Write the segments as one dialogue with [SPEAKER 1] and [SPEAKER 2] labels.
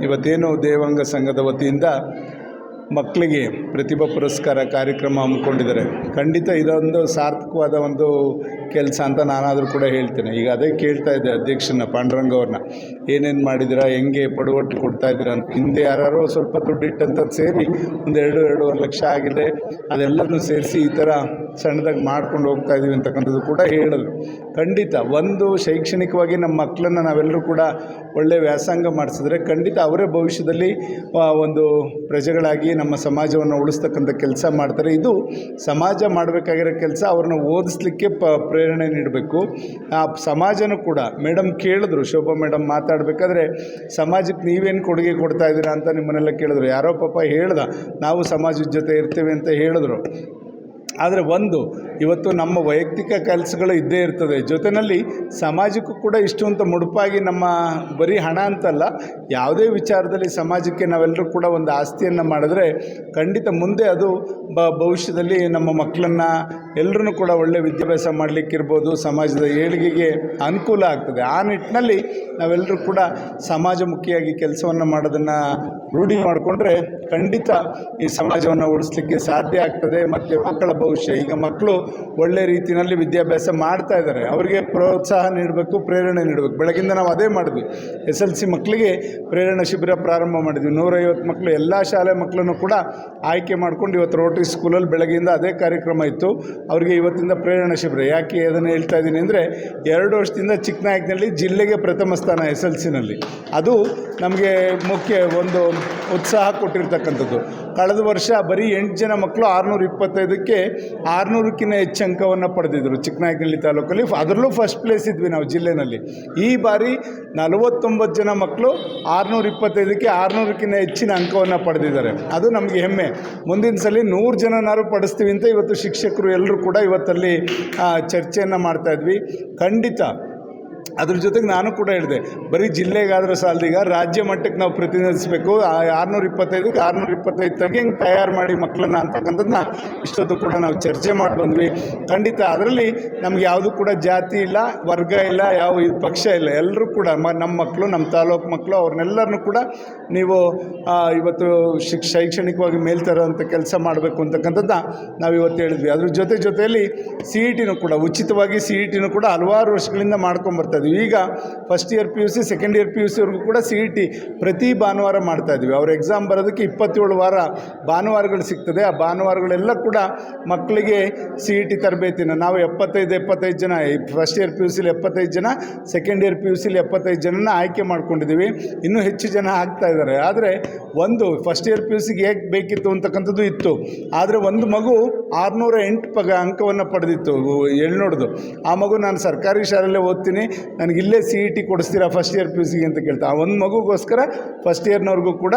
[SPEAKER 1] ಇವತ್ತೇನು ದೇವಾಂಗ ಸಂಘದ ವತಿಯಿಂದ ಮಕ್ಕಳಿಗೆ ಪ್ರತಿಭಾ ಪುರಸ್ಕಾರ ಕಾರ್ಯಕ್ರಮ ಹಮ್ಮಿಕೊಂಡಿದ್ದಾರೆ. ಖಂಡಿತ ಇದೊಂದು ಸಾರ್ಥಕವಾದ ಒಂದು ಕೆಲಸ ಅಂತ ನಾನಾದರೂ ಕೂಡ ಹೇಳ್ತೇನೆ. ಈಗ ಅದೇ ಕೇಳ್ತಾ ಇದ್ದೆ ಅಧ್ಯಕ್ಷನ, ಪಾಂಡುರಂಗ ಅವ್ರನ್ನ. ಏನೇನು ಮಾಡಿದಿರಾ ಹೆಂಗೆ ಪಡುವಟ್ಟು ಕೊಡ್ತಾ ಇದ್ದೀರಾ ಅಂತ. ಹಿಂದೆ ಯಾರು ಸ್ವಲ್ಪ ದುಡ್ಡು ಇಟ್ಟಂಥದ್ದು ಸೇರಿ ಒಂದು ಎರಡು, ಎರಡೂವರೆ ಲಕ್ಷ ಆಗಿದೆ. ಅದೆಲ್ಲನೂ ಸೇರಿಸಿ ಈ ಥರ ಸಣ್ಣದಾಗಿ ಮಾಡ್ಕೊಂಡು ಹೋಗ್ತಾ ಇದ್ದೀವಿ ಅಂತಕ್ಕಂಥದ್ದು ಕೂಡ ಹೇಳಿದ್ರು. ಖಂಡಿತ ಒಂದು ಶೈಕ್ಷಣಿಕವಾಗಿ ನಮ್ಮ ಮಕ್ಕಳನ್ನು ನಾವೆಲ್ಲರೂ ಕೂಡ ಒಳ್ಳೆಯ ವ್ಯಾಸಂಗ ಮಾಡಿಸಿದ್ರೆ ಖಂಡಿತ ಅವರೇ ಭವಿಷ್ಯದಲ್ಲಿ ಒಂದು ಪ್ರಜೆಗಳಾಗಿ ನಮ್ಮ ಸಮಾಜವನ್ನು ಉಳಿಸ್ತಕ್ಕಂಥ ಕೆಲಸ ಮಾಡ್ತಾರೆ. ಇದು ಸಮಾಜ ಮಾಡಬೇಕಾಗಿರೋ ಕೆಲಸ ಅವ್ರನ್ನ ಓದಿಸ್ಲಿಕ್ಕೆ ಪ, ಪ್ರೇರಣೆ ನೀಡಬೇಕು. ಆ ಸಮಾಜನೂ ಕೂಡ ಮೇಡಮ್ ಕೇಳಿದ್ರು, ಶೋಭಾ ಮೇಡಮ್ ಮಾತಾಡಬೇಕಾದ್ರೆ, ಸಮಾಜಕ್ಕೆ ನೀವೇನು ಕೊಡುಗೆ ಕೊಡ್ತಾ ಇದ್ದೀರಾ? ಅಂತ ನಿಮ್ಮನ್ನೆಲ್ಲ ಕೇಳಿದ್ರು. ಯಾರೋ ಪಾಪ ಹೇಳ್ದ, ನಾವು ಸಮಾಜದ ಜೊತೆ ಇರ್ತೇವೆ ಅಂತ ಹೇಳಿದ್ರು. ಆದರೆ ಒಂದು, ಇವತ್ತು ನಮ್ಮ ವೈಯಕ್ತಿಕ ಕೆಲಸಗಳು ಇದ್ದೇ ಇರ್ತದೆ. ಜೊತೆಯಲ್ಲಿ ಸಮಾಜಕ್ಕೂ ಕೂಡ ಇಷ್ಟು ಅಂತ ಮುಡುಪಾಗಿ ನಮ್ಮ ಬರೀ ಹಣ ಅಂತಲ್ಲ, ಯಾವುದೇ ವಿಚಾರದಲ್ಲಿ ಸಮಾಜಕ್ಕೆ ನಾವೆಲ್ಲರೂ ಕೂಡ ಒಂದು ಆಸ್ತಿಯನ್ನು ಮಾಡಿದ್ರೆ ಖಂಡಿತ ಮುಂದೆ ಅದು ಭವಿಷ್ಯದಲ್ಲಿ ನಮ್ಮ ಮಕ್ಕಳನ್ನು ಎಲ್ಲರೂ ಕೂಡ ಒಳ್ಳೆ ವಿದ್ಯಾಭ್ಯಾಸ ಮಾಡಲಿಕ್ಕಿರ್ಬೋದು, ಸಮಾಜದ ಏಳಿಗೆಗೆ ಅನುಕೂಲ ಆಗ್ತದೆ. ಆ ನಿಟ್ಟಿನಲ್ಲಿ ನಾವೆಲ್ಲರೂ ಕೂಡ ಸಮಾಜಮುಖಿಯಾಗಿ ಕೆಲಸವನ್ನು ಮಾಡೋದನ್ನು ರೂಢಿ ಮಾಡಿಕೊಂಡ್ರೆ ಖಂಡಿತ ಈ ಸಮಾಜವನ್ನು ಉಳಿಸ್ಲಿಕ್ಕೆ ಸಾಧ್ಯ ಆಗ್ತದೆ. ಮತ್ತು ಮಕ್ಕಳ ಭವಿಷ್ಯ, ಈಗ ಮಕ್ಕಳು ಒಳ್ಳೆ ರೀತಿಯಲ್ಲಿ ವಿದ್ಯಾಭ್ಯಾಸ ಮಾಡ್ತಾ ಇದ್ದಾರೆ. ಅವರಿಗೆ ಪ್ರೋತ್ಸಾಹ ನೀಡಬೇಕು, ಪ್ರೇರಣೆ ನೀಡಬೇಕು. ಬೆಳಗಿಂದ ನಾವು ಅದೇ ಮಾಡಿದ್ವಿ. ಎಸ್ ಎಲ್ ಸಿ ಮಕ್ಕಳಿಗೆ ಪ್ರೇರಣಾ ಶಿಬಿರ ಪ್ರಾರಂಭ ಮಾಡಿದ್ವಿ. ನೂರೈವತ್ತು ಮಕ್ಕಳು ಎಲ್ಲ ಶಾಲೆ ಮಕ್ಕಳನ್ನು ಕೂಡ ಆಯ್ಕೆ ಮಾಡ್ಕೊಂಡು ಇವತ್ತು ರೋಟರಿ ಸ್ಕೂಲಲ್ಲಿ ಬೆಳಗ್ಗೆಯಿಂದ ಅದೇ ಕಾರ್ಯಕ್ರಮ ಇತ್ತು. ಅವರಿಗೆ ಇವತ್ತಿಂದ ಪ್ರೇರಣಾ ಶಿಬಿರ. ಯಾಕೆ ಅದನ್ನು ಹೇಳ್ತಾ ಇದ್ದೀನಿ ಅಂದರೆ ಎರಡು ವರ್ಷದಿಂದ ಚಿಕ್ಕನಾಯಕನಲ್ಲಿ ಜಿಲ್ಲೆಗೆ ಪ್ರಥಮ ಸ್ಥಾನ ಎಸ್ ಎಲ್ ಸಿನಲ್ಲಿ. ಅದು ನಮಗೆ ಮುಖ್ಯ ಒಂದು ಉತ್ಸಾಹ ಕೊಟ್ಟಿರ್ತಕ್ಕಂಥದ್ದು. ಕಳೆದ ವರ್ಷ ಬರೀ ಎಂಟು ಜನ ಮಕ್ಕಳು ಆರುನೂರ ಇಪ್ಪತ್ತೈದಕ್ಕೆ ಆರುನೂರಕ್ಕಿಂತ ಹೆಚ್ಚು ಅಂಕವನ್ನು ಪಡೆದಿದ್ದರು ಚಿಕ್ಕನಾಯಕನಹಳ್ಳಿ ತಾಲೂಕಲ್ಲಿ. ಅದರಲ್ಲೂ ಫಸ್ಟ್ ಪ್ಲೇಸ್ ಇದ್ವಿ ನಾವು ಜಿಲ್ಲೆನಲ್ಲಿ. ಈ ಬಾರಿ ನಲವತ್ತೊಂಬತ್ತು ಜನ ಮಕ್ಕಳು ಆರುನೂರ ಇಪ್ಪತ್ತೈದಕ್ಕೆ ಆರುನೂರಕ್ಕಿಂತ ಹೆಚ್ಚಿನ ಅಂಕವನ್ನು ಪಡೆದಿದ್ದಾರೆ. ಅದು ನಮಗೆ ಹೆಮ್ಮೆ. ಮುಂದಿನ ಸಲ ನೂರು ಜನನಾರು ಪಡಿಸ್ತೀವಿ ಅಂತ ಇವತ್ತು ಶಿಕ್ಷಕರು ಎಲ್ಲರೂ ಕೂಡ ಇವತ್ತಲ್ಲಿ ಚರ್ಚೆಯನ್ನು ಮಾಡ್ತಾಯಿದ್ವಿ ಖಂಡಿತ ಅದ್ರ ಜೊತೆಗೆ ನಾನು ಕೂಡ ಹೇಳಿದೆ, ಬರೀ ಜಿಲ್ಲೆಗಾದ್ರೆ ಸಾಲದೀಗ ರಾಜ್ಯ ಮಟ್ಟಕ್ಕೆ ನಾವು ಪ್ರತಿನಿಧಿಸಬೇಕು ಆರುನೂರ ಇಪ್ಪತ್ತೈದಕ್ಕೆ ಆರುನೂರ ಇಪ್ಪತ್ತೈದು ತನಕ ಹಿಂಗೆ ತಯಾರು ಮಾಡಿ ಮಕ್ಕಳನ್ನ ಅಂತಕ್ಕಂಥದ್ದನ್ನ ಇಷ್ಟೊತ್ತು ಕೂಡ ನಾವು ಚರ್ಚೆ ಮಾಡಿ ಬಂದ್ವಿ ಖಂಡಿತ ಅದರಲ್ಲಿ ನಮ್ಗೆ ಯಾವುದು ಕೂಡ ಜಾತಿ ಇಲ್ಲ, ವರ್ಗ ಇಲ್ಲ, ಯಾವ ಪಕ್ಷ ಇಲ್ಲ, ಎಲ್ಲರೂ ಕೂಡ ಮ ನಮ್ಮ ಮಕ್ಕಳು ನಮ್ಮ ತಾಲೂಕು ಮಕ್ಕಳು ಅವ್ರನ್ನೆಲ್ಲರನ್ನೂ ಕೂಡ ನೀವು ಇವತ್ತು ಶಿಕ್ ಶೈಕ್ಷಣಿಕವಾಗಿ ಮೇಲ್ತರೋಂಥ ಕೆಲಸ ಮಾಡಬೇಕು ಅಂತಕ್ಕಂಥದ್ದನ್ನ ನಾವು ಇವತ್ತು ಹೇಳಿದ್ವಿ. ಅದ್ರ ಜೊತೆ ಜೊತೆಯಲ್ಲಿ ಸಿ ಇ ಟಿನೂ ಕೂಡ, ಉಚಿತವಾಗಿ ಸಿ ಇ ಟಿನೂ ಕೂಡ ಹಲವಾರು ವರ್ಷಗಳಿಂದ ಮಾಡ್ಕೊಂಬರ್ತಾ ಇದ್ವಿ ಈಗ first year P U C second year P U ಸಿವರೆಗೂ ಕೂಡ ಸಿ ಇ ಟಿ ಪ್ರತಿ ಭಾನುವಾರ ಮಾಡ್ತಾಯಿದ್ವಿ ಅವ್ರ ಎಕ್ಸಾಮ್ ಬರೋದಕ್ಕೆ ಇಪ್ಪತ್ತೇಳು ವಾರ ಭಾನುವಾರಗಳು ಸಿಗ್ತದೆ. ಆ ಭಾನುವಾರಗಳೆಲ್ಲ ಕೂಡ ಮಕ್ಕಳಿಗೆ ಸಿ ಇ ಟಿ ತರಬೇತಿನ ನಾವು ಎಪ್ಪತ್ತೈದು ಎಪ್ಪತ್ತೈದು ಜನ ಫಸ್ಟ್ ಇಯರ್ ಪಿ ಯು ಸಿಲಿ ಎಪ್ಪತ್ತೈದು ಜನ ಸೆಕೆಂಡ್ ಇಯರ್ ಪಿ ಯು ಸಿಲಿ ಎಪ್ಪತ್ತೈದು ಜನನ ಆಯ್ಕೆ ಮಾಡ್ಕೊಂಡಿದ್ದೀವಿ. ಇನ್ನೂ ಹೆಚ್ಚು ಜನ ಆಗ್ತಾ ಇದ್ದಾರೆ. ಆದರೆ ಒಂದು ಫಸ್ಟ್ ಇಯರ್ ಪಿ ಯು ಸಿಗೆ ಹೇಗೆ ಬೇಕಿತ್ತು ಅಂತಕ್ಕಂಥದ್ದು ಇತ್ತು. ಆದರೆ ಒಂದು ಮಗು ಆರುನೂರ ಎಂಟು ಪಗ ಅಂಕವನ್ನು ಪಡೆದಿತ್ತು. ಎಳ್ನೋಡ್ದು. ಆ ಮಗು ನಾನು ಸರ್ಕಾರಿ ಶಾಲೆಯಲ್ಲೇ ಓದ್ತೀನಿ. ನನಗೆ ಇಲ್ಲೇ ಸಿ ಇ ಟಿ ಕೊಡಿಸ್ತೀರಾ ಫಸ್ಟ್ ಇಯರ್ ಪಿ ಯು ಸಿಗೆ ಅಂತ ಕೇಳ್ತಾ. ಆ ಒಂದು ಮಗುಗೋಸ್ಕರ ಫಸ್ಟ್ ಇಯರ್ನವ್ರಿಗೂ ಕೂಡ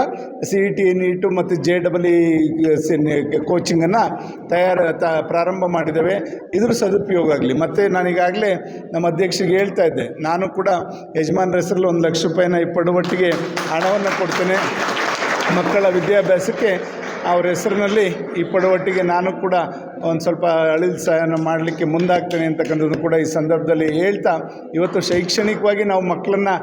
[SPEAKER 1] ಸಿ ಇ ಟಿ ನೀಟು ಮತ್ತು ಜೆ ಡಬಲ್ ಇ ಕೋಚಿಂಗನ್ನು ತಯಾರು, ತ, ಪ್ರಾರಂಭ ಮಾಡಿದ್ದೇವೆ. ಇದ್ರ ಸದುಪಯೋಗ ಆಗಲಿ. ಮತ್ತು ನಾನೀಗಾಗಲೇ ನಮ್ಮ ಅಧ್ಯಕ್ಷರಿಗೆ ಹೇಳ್ತಾ ಇದ್ದೆ. ನಾನು ಕೂಡ ಯಜಮಾನ್ರ ಹೆಸರಲ್ಲಿ ಒಂದು ಲಕ್ಷ ರೂಪಾಯಿನ ಈ ಪಡುವಟ್ಟಿಗೆ ಹಣವನ್ನು ಕೊಡ್ತೇನೆ. ಮಕ್ಕಳ ವಿದ್ಯಾಭ್ಯಾಸಕ್ಕೆ ಅವ್ರ ಹೆಸರಿನಲ್ಲಿ ಈ ಪಡುವಟ್ಟಿಗೆ ನಾನು ಕೂಡ ಒಂದು ಸ್ವಲ್ಪ ಅಳಿಲ್ ಸಹಾಯನ ಮಾಡಲಿಕ್ಕೆ ಮುಂದಾಗ್ತೇನೆ ಅಂತಕ್ಕಂಥದ್ದು ಕೂಡ ಈ ಸಂದರ್ಭದಲ್ಲಿ ಹೇಳ್ತಾ, ಇವತ್ತು ಶೈಕ್ಷಣಿಕವಾಗಿ ನಾವು ಮಕ್ಕಳನ್ನು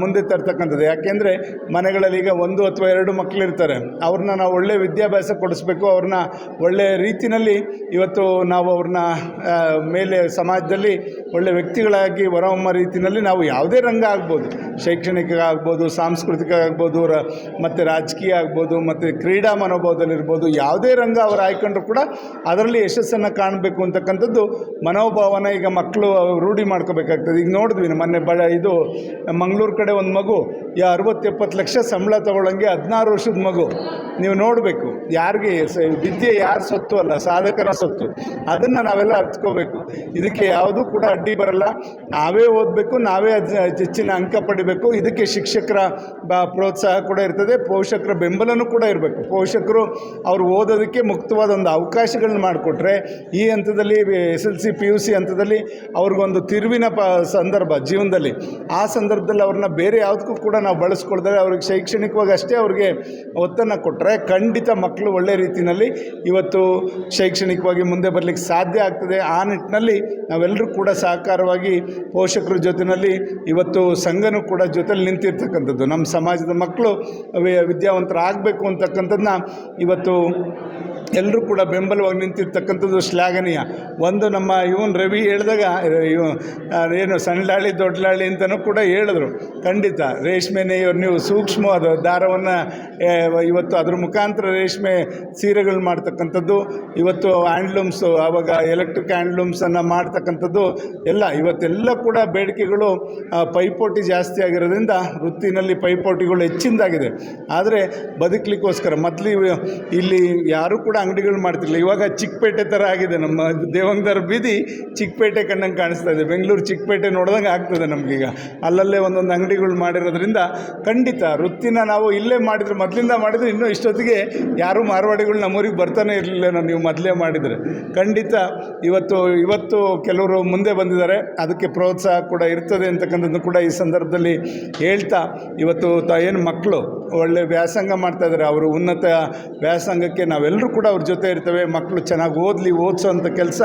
[SPEAKER 1] ಮುಂದೆ ತರ್ತಕ್ಕಂಥದ್ದು. ಯಾಕೆಂದರೆ ಮನೆಗಳಲ್ಲಿ ಈಗ ಒಂದು ಅಥವಾ ಎರಡು ಮಕ್ಕಳಿರ್ತಾರೆ ಅವ್ರನ್ನ ನಾವು ಒಳ್ಳೆಯ ವಿದ್ಯಾಭ್ಯಾಸ ಕೊಡಿಸ್ಬೇಕು, ಅವ್ರನ್ನ ಒಳ್ಳೆಯ ರೀತಿಯಲ್ಲಿ ಇವತ್ತು ನಾವು ಅವ್ರನ್ನ ಮೇಲೆ ಸಮಾಜದಲ್ಲಿ ಒಳ್ಳೆಯ ವ್ಯಕ್ತಿಗಳಾಗಿ ಹೊರಹೊಮ್ಮ ರೀತಿಯಲ್ಲಿ ನಾವು ಯಾವುದೇ ರಂಗ ಆಗ್ಬೋದು. ಶೈಕ್ಷಣಿಕ ಆಗ್ಬೋದು, ಸಾಂಸ್ಕೃತಿಕ ಆಗ್ಬೋದು, ರ, ಮತ್ತು ರಾಜಕೀಯ ಆಗ್ಬೋದು, ಮತ್ತು ಕ್ರೀಡಾ ಮನೋಭಾವದಲ್ಲಿರ್ಬೋದು, ಯಾವುದೇ ರಂಗ ಅವರು ಆಯ್ಕೊಂಡ್ರು ಕೂಡ ಅದರಲ್ಲಿ ಯಶಸ್ಸನ್ನು ಕಾಣಬೇಕು ಅಂತಕ್ಕಂಥದ್ದು ಮನೋಭಾವನ ಈಗ ಮಕ್ಕಳು ರೂಢಿ ಮಾಡ್ಕೋಬೇಕಾಗ್ತದೆ. ಈಗ ನೋಡಿದ್ವಿ ಮೊನ್ನೆ ಬಳ ಇದು ಮಂಗಳೂರು ಕಡೆ ಒಂದು ಮಗು ಈ ಅರವತ್ತೆಪ್ಪತ್ತು ಲಕ್ಷ ಸಂಬಳ ತಗೊಳ್ಳೋಂಗೆ ಹದಿನಾರು ವರ್ಷದ ಮಗು. ನೀವು ನೋಡಬೇಕು, ಯಾರಿಗೆ ವಿದ್ಯೆ ಯಾರು ಸೊತ್ತು ಅಲ್ಲ, ಸಾಧಕರ ಸೊತ್ತು. ಅದನ್ನು ನಾವೆಲ್ಲ ಅರ್ಥಕೋಬೇಕು ಇದಕ್ಕೆ ಯಾವುದೂ ಕೂಡ ಅಡ್ಡಿ ಬರಲ್ಲ. ನಾವೇ ಓದಬೇಕು, ನಾವೇ ಹೆಚ್ಚಿನ ಅಂಕ ಪಡಿಬೇಕು. ಇದಕ್ಕೆ ಶಿಕ್ಷಕರ ಪ್ರೋತ್ಸಾಹ ಕೂಡ ಇರ್ತದೆ, ಪೋಷಕರ ಬೆಂಬಲನೂ ಕೂಡ ಇರಬೇಕು. ಪೋಷಕರು ಅವರು ಓದೋದಕ್ಕೆ ಮುಕ್ತವಾದ ಒಂದು ಅವಕಾಶಗಳು ಶಾಲೆಗಳನ್ನ ಮಾಡಿಕೊಟ್ರೆ ಈ ಹಂತದಲ್ಲಿ S L C, P U C ಹಂತದಲ್ಲಿ ಅವ್ರಿಗೊಂದು ತಿರುವಿನ ಪ ಸಂದರ್ಭ ಜೀವನದಲ್ಲಿ. ಆ ಸಂದರ್ಭದಲ್ಲಿ ಅವ್ರನ್ನ ಬೇರೆ ಯಾವುದಕ್ಕೂ ಕೂಡ ನಾವು ಬಳಸ್ಕೊಳ್ತಾರೆ ಅವ್ರಿಗೆ ಶೈಕ್ಷಣಿಕವಾಗಿ ಅಷ್ಟೇ ಅವ್ರಿಗೆ ಒತ್ತನ್ನು ಕೊಟ್ಟರೆ ಖಂಡಿತ ಮಕ್ಕಳು ಒಳ್ಳೆ ರೀತಿಯಲ್ಲಿ ಇವತ್ತು ಶೈಕ್ಷಣಿಕವಾಗಿ ಮುಂದೆ ಬರಲಿಕ್ಕೆ ಸಾಧ್ಯ ಆಗ್ತದೆ. ಆ ನಿಟ್ಟಿನಲ್ಲಿ ನಾವೆಲ್ಲರೂ ಕೂಡ ಸಹಕಾರವಾಗಿ ಪೋಷಕರ ಜೊತೆಯಲ್ಲಿ ಇವತ್ತು ಸಂಘನೂ ಕೂಡ ಜೊತೆಲಿ ನಿಂತಿರ್ತಕ್ಕಂಥದ್ದು. ನಮ್ಮ ಸಮಾಜದ ಮಕ್ಕಳು ವಿದ್ಯಾವಂತರಾಗಬೇಕು ಅಂತಕ್ಕಂಥದ್ದನ್ನ ಇವತ್ತು ಎಲ್ಲರೂ ಕೂಡ ಬೆಂಬಲವಾಗಿ ನಿಂತಿರ್ತಕ್ಕಂಥದ್ದು ಶ್ಲಾಘನೀಯ. ಒಂದು ನಮ್ಮ ಇವನ್ ರವಿ ಹೇಳಿದಾಗ ಇವ ಏನು ಸಣ್ಣಲಾಳಿ, ದೊಡ್ಡಲಾಳಿ ಅಂತಲೂ ಕೂಡ ಹೇಳಿದ್ರು. ಖಂಡಿತ ರೇಷ್ಮೆನೇ ನೇಯೋರು ನೀವು ಸೂಕ್ಷ್ಮವಾದ ದಾರವನ್ನು ಇವತ್ತು ಅದ್ರ ಮುಖಾಂತರ ರೇಷ್ಮೆ ಸೀರೆಗಳು ಮಾಡ್ತಕ್ಕಂಥದ್ದು, ಇವತ್ತು ಹ್ಯಾಂಡ್ಲೂಮ್ಸು ಆವಾಗ ಎಲೆಕ್ಟ್ರಿಕ್ ಹ್ಯಾಂಡ್ಲೂಮ್ಸನ್ನು ಮಾಡ್ತಕ್ಕಂಥದ್ದು ಎಲ್ಲ. ಇವತ್ತೆಲ್ಲ ಕೂಡ ಬೇಡಿಕೆಗಳು ಪೈಪೋಟಿ ಜಾಸ್ತಿ ಆಗಿರೋದ್ರಿಂದ ವೃತ್ತಿನಲ್ಲಿ ಪೈಪೋಟಿಗಳು ಹೆಚ್ಚಿಂದಾಗಿದೆ. ಆದರೆ ಬದುಕಲಿಕ್ಕೋಸ್ಕರ, ಮೊದಲು ಇಲ್ಲಿ ಯಾರೂ ಕೂಡ ಅಂಗಡಿಗಳು ಮಾಡ್ತಿರ್ಲಿಲ್ಲ. ಇವಾಗ ಚಿಕ್ಕಪೇಟೆ ಥರ ಆಗಿದೆ. ನಮ್ಮ ದೇವಂಗದರ ಬೀದಿ ಚಿಕ್ಕಪೇಟೆ ಕಣ್ಣಂಗೆ ಕಾಣಿಸ್ತಾ ಇದೆ. ಬೆಂಗಳೂರು ಚಿಕ್ಕಪೇಟೆ ನೋಡ್ದಂಗೆ ಆಗ್ತದೆ ನಮಗೀಗ. ಅಲ್ಲಲ್ಲೇ ಒಂದೊಂದು ಅಂಗಡಿಗಳು ಮಾಡಿರೋದ್ರಿಂದ ಖಂಡಿತ ವೃತ್ತಿನ ನಾವು ಇಲ್ಲೇ ಮಾಡಿದ್ರೆ ಮೊದಲಿಂದ ಮಾಡಿದ್ರೆ ಇನ್ನೂ ಇಷ್ಟೊತ್ತಿಗೆ ಯಾರೂ ಮಾರವಾಡಿಗಳು ನಮ್ಮೂರಿಗೆ ಬರ್ತಾನೆ ಇರಲಿಲ್ಲ ನೀವು ಮೊದಲೇ ಮಾಡಿದರೆ. ಖಂಡಿತ ಇವತ್ತು ಇವತ್ತು ಕೆಲವರು ಮುಂದೆ ಬಂದಿದ್ದಾರೆ. ಅದಕ್ಕೆ ಪ್ರೋತ್ಸಾಹ ಕೂಡ ಇರ್ತದೆ ಅಂತಕ್ಕಂಥದ್ದು ಕೂಡ ಈ ಸಂದರ್ಭದಲ್ಲಿ ಹೇಳ್ತಾ ಇವತ್ತು ತ ಏನು ಮಕ್ಕಳು ಒಳ್ಳೆ ವ್ಯಾಸಂಗ ಮಾಡ್ತಾ ಇದ್ದಾರೆ. ಅವರು ಉನ್ನತ ವ್ಯಾಸಂಗಕ್ಕೆ ನಾವೆಲ್ಲರೂ ಕೂಡ ಅವ್ರ ಜೊತೆ ಇರ್ತೇವೆ. ಮಕ್ಕಳು ಚೆನ್ನಾಗಿ ಓದಲಿ, ಓದಿಸೋಂಥ ಕೆಲಸ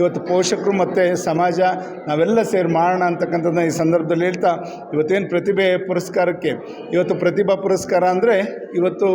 [SPEAKER 1] ಇವತ್ತು ಪೋಷಕರು ಮತ್ತು ಸಮಾಜ ನಾವೆಲ್ಲ ಸೇರಿ ಮಾಡೋಣ ಅಂತಕ್ಕಂಥದ್ದನ್ನ ಈ ಸಂದರ್ಭದಲ್ಲಿ ಹೇಳ್ತಾ, ಇವತ್ತೇನು ಪ್ರತಿಭೆ ಪುರಸ್ಕಾರಕ್ಕೆ, ಇವತ್ತು ಪ್ರತಿಭಾ ಪುರಸ್ಕಾರ ಅಂದರೆ ಇವತ್ತು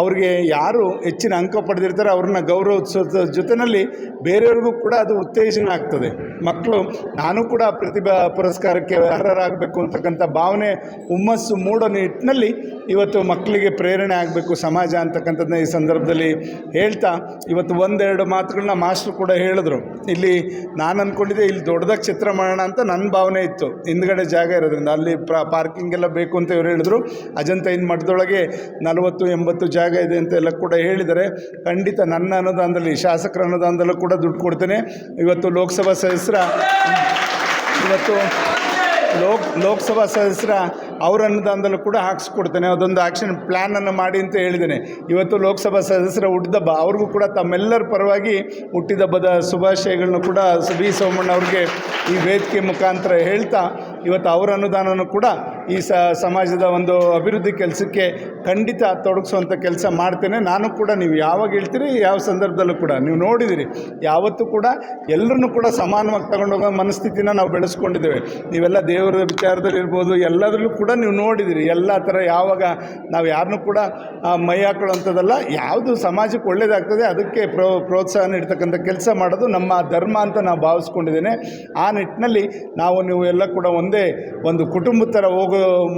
[SPEAKER 1] ಅವ್ರಿಗೆ ಯಾರು ಹೆಚ್ಚಿನ ಅಂಕ ಪಡೆದಿರ್ತಾರೆ ಅವ್ರನ್ನ ಗೌರವಿಸೋದ್ರ ಜೊತೆಯಲ್ಲಿ ಬೇರೆಯವ್ರಿಗೂ ಕೂಡ ಅದು ಉತ್ತೇಜನ ಆಗ್ತದೆ. ಮಕ್ಕಳು ನಾನು ಕೂಡ ಪ್ರತಿಭಾ ಪುರಸ್ಕಾರಕ್ಕೆ ಅರ್ಹರಾಗಬೇಕು ಅಂತಕ್ಕಂಥ ಭಾವನೆ, ಹುಮ್ಮಸ್ಸು ಮೂಡೋ ನಿಟ್ಟಿನಲ್ಲಿ ಇವತ್ತು ಮಕ್ಕಳಿಗೆ ಪ್ರೇರಣೆ ಆಗಬೇಕು, ಸಮಾಜ ಅಂತಕ್ಕಂಥದ್ದನ್ನ ಈ ಸಂದರ್ಭದಲ್ಲಿ ಹೇಳ್ತಾ, ಇವತ್ತು ಒಂದೆರಡು ಮಾತುಗಳನ್ನ ಮಾಸ್ಟ್ರು ಕೂಡ ಹೇಳಿದ್ರು. ಇಲ್ಲಿ ನಾನು ಅಂದ್ಕೊಂಡಿದ್ದೆ ಇಲ್ಲಿ ದೊಡ್ಡದಾಗಿ ಚಿತ್ರ ಮಾಡೋಣ ಅಂತ ನನ್ನ ಭಾವನೆ ಇತ್ತು. ಹಿಂದ್ಗಡೆ ಜಾಗ ಇರೋದ್ರಿಂದ ಅಲ್ಲಿ ಪ್ರ ಪಾರ್ಕಿಂಗ್ ಎಲ್ಲ ಬೇಕು ಅಂತ ಇವರು ಹೇಳಿದ್ರು. ಅಜಂತ ಇನ್ನು ಮಠದೊಳಗೆ ನಲವತ್ತು, ಎಂಬತ್ತು ಜಾಗ ಇದೆ ಅಂತ ಎಲ್ಲ ಕೂಡ ಹೇಳಿದ್ದಾರೆ. ಖಂಡಿತ ನನ್ನ ಅನುದಾನದಲ್ಲಿ, ಶಾಸಕರ ಅನುದಾನದಲ್ಲೂ ಕೂಡ ದುಡ್ಡು ಕೊಡ್ತೇನೆ. ಇವತ್ತು ಲೋಕಸಭಾ ಸದಸ್ಯರ, ಇವತ್ತು ಲೋಕ್, ಲೋಕಸಭಾ ಸದಸ್ಯರ ಅವ್ರ ಅನುದಾನದಲ್ಲೂ ಕೂಡ ಹಾಕ್ಸ್ಕೊಡ್ತೇನೆ. ಅದೊಂದು ಆ್ಯಕ್ಷನ್ ಪ್ಲ್ಯಾನನ್ನು ಮಾಡಿ ಅಂತ ಹೇಳಿದ್ದೇನೆ. ಇವತ್ತು ಲೋಕಸಭಾ ಸದಸ್ಯರ ಹುಟ್ಟಿದಬ್ಬ ಅವ್ರಿಗೂ ಕೂಡ ತಮ್ಮೆಲ್ಲರ ಪರವಾಗಿ ಹುಟ್ಟಿದಬ್ಬದ ಶುಭಾಶಯಗಳನ್ನು ಕೂಡ ಬಿ ಸೋಮಣ್ಣ ಅವ್ರಿಗೆ ಈ ವೇದಿಕೆ ಮುಖಾಂತರ ಹೇಳ್ತಾ, ಇವತ್ತು ಅವರ ಅನುದಾನನೂ ಕೂಡ ಈ ಸಮಾಜದ ಒಂದು ಅಭಿವೃದ್ಧಿ ಕೆಲಸಕ್ಕೆ ಖಂಡಿತ ತೊಡಗಿಸುವಂಥ ಕೆಲಸ ಮಾಡ್ತೇನೆ. ನಾನು ಕೂಡ ನೀವು ಯಾವಾಗ ಹೇಳ್ತೀರಿ, ಯಾವ ಸಂದರ್ಭದಲ್ಲೂ ಕೂಡ. ನೀವು ನೋಡಿದಿರಿ, ಯಾವತ್ತೂ ಕೂಡ ಎಲ್ಲರನ್ನೂ ಕೂಡ ಸಮಾನವಾಗಿ ತಗೊಂಡೋಗೋ ಮನಸ್ಥಿತಿನ ನಾವು ಬೆಳೆಸ್ಕೊಂಡಿದ್ದೇವೆ. ನೀವೆಲ್ಲ ದೇವರ ವಿಚಾರದಲ್ಲಿ ಇರ್ಬೋದು, ಎಲ್ಲದರಲ್ಲೂ ಕೂಡ ನೀವು ನೋಡಿದಿರಿ. ಎಲ್ಲ ಥರ ಯಾವಾಗ ನಾವು ಯಾರನ್ನು ಕೂಡ ಮೈ ಹಾಕೊಳ್ಳೋಂಥದ್ದಲ್ಲ ಯಾವುದು ಸಮಾಜಕ್ಕೆ ಒಳ್ಳೆಯದಾಗ್ತದೆ ಅದಕ್ಕೆ ಪ್ರೋ ಪ್ರೋತ್ಸಾಹ ನೀಡ್ತಕ್ಕಂಥ ಕೆಲಸ ಮಾಡೋದು ನಮ್ಮ ಧರ್ಮ ಅಂತ ನಾವು ಭಾವಿಸ್ಕೊಂಡಿದ್ದೇನೆ. ಆ ನಿಟ್ಟಿನಲ್ಲಿ ನಾವು ನೀವು ಎಲ್ಲ ಕೂಡ ಒಂದೇ ಒಂದು ಕುಟುಂಬದ ಥರ ಹೋಗೋ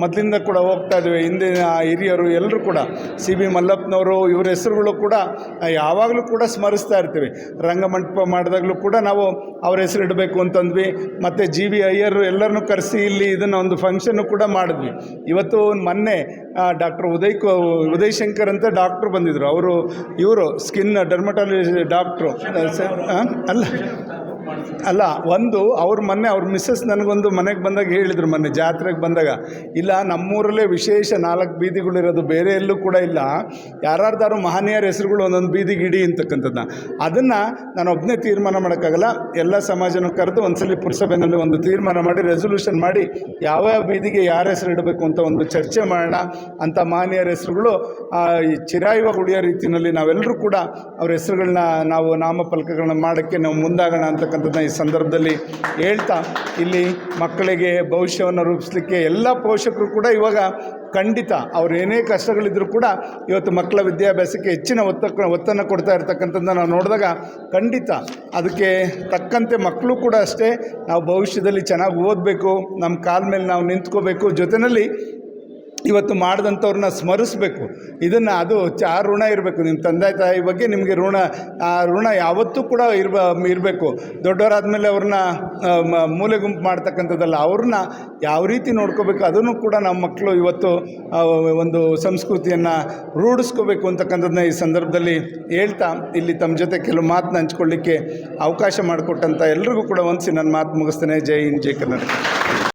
[SPEAKER 1] ಮೊದಲಿಂದ ಕೂಡ ಹೋಗ್ತಾ ಇದ್ದೀವಿ ಹಿಂದಿನ ಹಿರಿಯರು ಎಲ್ಲರೂ ಕೂಡ ಸಿ ಬಿ ಮಲ್ಲಪ್ಪನವರು ಇವ್ರ ಹೆಸರುಗಳು ಕೂಡ ಯಾವಾಗಲೂ ಕೂಡ ಸ್ಮರಿಸ್ತಾ ಇರ್ತೀವಿ. ರಂಗಮಂಟಪ ಮಾಡಿದಾಗಲೂ ಕೂಡ ನಾವು ಅವ್ರ ಹೆಸರು ಇಡಬೇಕು ಅಂತಂದ್ವಿ ಮತ್ತು ಜಿ ವಿ ಅಯ್ಯರು ಎಲ್ಲರನ್ನೂ ಕರೆಸಿ ಇಲ್ಲಿ ಇದನ್ನು ಒಂದು ಫಂಕ್ಷನ್ನು ಕೂಡ ಮಾಡಿದ್ವಿ. ಇವತ್ತು ಮೊನ್ನೆ ಡಾಕ್ಟರ್ ಉದಯ್ ಕು ಉದಯ್ ಶಂಕರ್ ಅಂತ ಡಾಕ್ಟ್ರು ಬಂದಿದ್ದರು ಅವರು ಇವರು ಸ್ಕಿನ್ ಡರ್ಮಟಾಲಜಿ ಡಾಕ್ಟ್ರು. ಅಲ್ಲ. ಅಲ್ಲ, ಒಂದು, ಅವ್ರ ಮೊನ್ನೆ ಅವ್ರ ಮಿಸ್ಸಸ್ ನನಗೊಂದು ಮನೆಗೆ ಬಂದಾಗ ಹೇಳಿದರು ಮೊನ್ನೆ, ಜಾತ್ರೆಗೆ ಬಂದಾಗ. ಇಲ್ಲ, ನಮ್ಮೂರಲ್ಲೇ ವಿಶೇಷ ನಾಲ್ಕು ಬೀದಿಗಳಿರೋದು, ಬೇರೆ ಎಲ್ಲೂ ಕೂಡ ಇಲ್ಲ. ಯಾರ್ಯಾರ್ದಾರು ಮಹನೀಯರ ಹೆಸರುಗಳು ಒಂದೊಂದು ಬೀದಿಗೆ ಇಡಿ ಅಂತಕ್ಕಂಥದ್ದನ್ನ ಅದನ್ನು ನಾನು ಒಬ್ಬನೇ ತೀರ್ಮಾನ ಮಾಡೋಕ್ಕಾಗಲ್ಲ. ಎಲ್ಲ ಸಮಾಜನ ಕರೆದು ಒಂದ್ಸಲಿ ಪುರಸಭೆಯಲ್ಲಿ ಒಂದು ತೀರ್ಮಾನ ಮಾಡಿ ರೆಸೊಲ್ಯೂಷನ್ ಮಾಡಿ, ಯಾವ ಬೀದಿಗೆ ಯಾರ ಹೆಸರು ಇಡಬೇಕು ಅಂತ ಒಂದು ಚರ್ಚೆ ಮಾಡೋಣ ಅಂತ ಮಹನೀಯರ ಹೆಸರುಗಳು ಚಿರಾಯುವ ಉಳಿಯೋ ರೀತಿಯಲ್ಲಿ ನಾವೆಲ್ಲರೂ ಕೂಡ ಅವ್ರ ಹೆಸರುಗಳನ್ನ ನಾವು ನಾಮಫಲಕಗಳನ್ನ ಮಾಡೋಕ್ಕೆ ನಾವು ಮುಂದಾಗೋಣ ಅಂತಕ್ಕಂಥದ್ದನ್ನ ಈ ಸಂದರ್ಭದಲ್ಲಿ ಹೇಳ್ತಾ, ಇಲ್ಲಿ ಮಕ್ಕಳಿಗೆ ಭವಿಷ್ಯವನ್ನು ರೂಪಿಸಲಿಕ್ಕೆ ಎಲ್ಲ ಪೋಷಕರು ಕೂಡ ಇವಾಗ ಖಂಡಿತ ಅವ್ರು ಏನೇ ಕಷ್ಟಗಳಿದ್ದರೂ ಕೂಡ ಇವತ್ತು ಮಕ್ಕಳ ವಿದ್ಯಾಭ್ಯಾಸಕ್ಕೆ ಹೆಚ್ಚಿನ ಒತ್ತ, ಒತ್ತನ್ನು ಕೊಡ್ತಾ ಇರ್ತಕ್ಕಂಥದ್ದನ್ನ ನಾವು ನೋಡಿದಾಗ ಖಂಡಿತ ಅದಕ್ಕೆ ತಕ್ಕಂತೆ ಮಕ್ಕಳು ಕೂಡ ಅಷ್ಟೇ ನಾವು ಭವಿಷ್ಯದಲ್ಲಿ ಚೆನ್ನಾಗಿ ಓದಬೇಕು, ನಮ್ಮ ಕಾಲ ಮೇಲೆ ನಾವು ನಿಂತ್ಕೋಬೇಕು. ಜೊತೆಯಲ್ಲಿ ಇವತ್ತು ಮಾಡಿದಂಥವ್ರನ್ನ ಸ್ಮರಿಸ್ಬೇಕು. ಇದನ್ನು ಅದು ಆ ಋಣ ಇರಬೇಕು. ನಿಮ್ಮ ತಂದೆ, ತಾಯಿ ಬಗ್ಗೆ ನಿಮಗೆ ಋಣ, ಆ ಋಣ ಯಾವತ್ತೂ ಕೂಡ ಇರ್ಬ, ಇರಬೇಕು. ದೊಡ್ಡವರಾದ್ಮೇಲೆ ಅವ್ರನ್ನ ಮೂಲೆ ಗುಂಪು ಮಾಡ್ತಕ್ಕಂಥದ್ದಲ್ಲ, ಅವ್ರನ್ನ ಯಾವ ರೀತಿ ನೋಡ್ಕೋಬೇಕು, ಅದನ್ನು ಕೂಡ ನಮ್ಮ ಮಕ್ಕಳು ಇವತ್ತು ಒಂದು ಸಂಸ್ಕೃತಿಯನ್ನು ರೂಢಿಸ್ಕೋಬೇಕು ಅಂತಕ್ಕಂಥದ್ದನ್ನ ಈ ಸಂದರ್ಭದಲ್ಲಿ ಹೇಳ್ತಾ, ಇಲ್ಲಿ ತಮ್ಮ ಜೊತೆ ಕೆಲವು ಮಾತನ್ನ ಹಂಚ್ಕೊಳ್ಳಿಕ್ಕೆ ಅವಕಾಶ ಮಾಡಿಕೊಟ್ಟಂಥ ಎಲ್ರಿಗೂ ಕೂಡ ಒಂದ್ಸಿ ನನ್ನ ಮಾತು ಮುಗಿಸ್ತೇನೆ. ಜೈ ಹಿಂದ್, ಜೈ ಕರ್ನಾಟಕ.